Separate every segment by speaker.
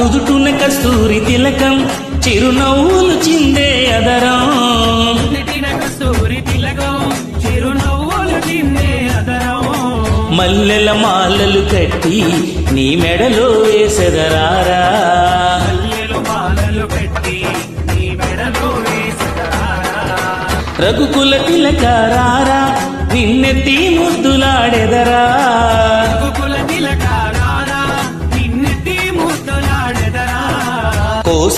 Speaker 1: నుదుటున కస్తూరి తిలకం చిరునవ్వులు చిందే అదరం.
Speaker 2: నెటిన కస్తూరి తిలకం చిరునవ్వులు తిన్నే అదరం.
Speaker 1: మల్లెల మాలలు కట్టి నీ మెడలో వేసెదరారా. రఘుకుల తిలకారారా నిన్నెత్తి ముద్దులాడెదరా.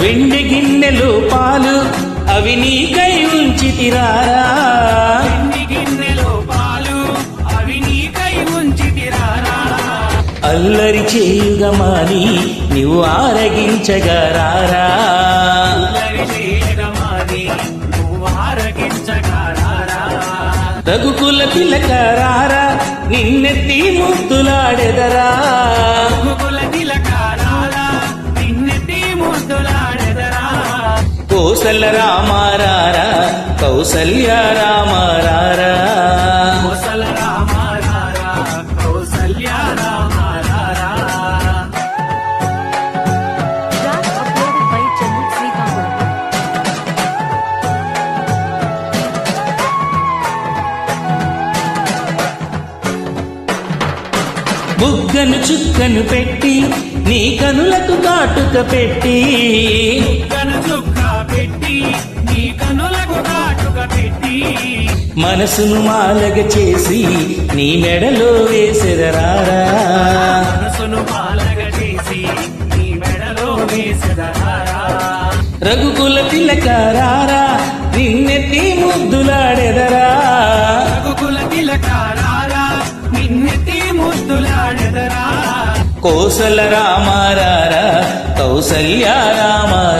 Speaker 1: వెండి గిన్నెలు పాలు అవి నీకై ఉంచితిరారా? అల్లరి
Speaker 2: అల్లరి చేయగమాని నువ్వు ఆరగించగారారా?
Speaker 1: రఘుకుల తిలకరారా నిన్నెత్తి ముద్దులాడెదరా? కౌసల్య రామారారా
Speaker 2: కోసల రామారారా కౌసల్య రామారారా.
Speaker 1: బుగ్గను చుక్కను పెట్టి నీ కనులకు కాటుక పెట్టి మనసును మాలగ చేసి నీ మెడలో వేసెదరారా?
Speaker 2: మనసును పాలగ చేసి నీ మెడలో వేసెదరారా?
Speaker 1: రఘుకుల తిలకారారా నిన్నెత్తి ముద్దులాడెదరా?
Speaker 2: రఘుకుల తిలకారారా నిన్నెత్తి ముద్దులాడెదరా?
Speaker 1: కోసల రామారారా? కౌసల్య రామారారా?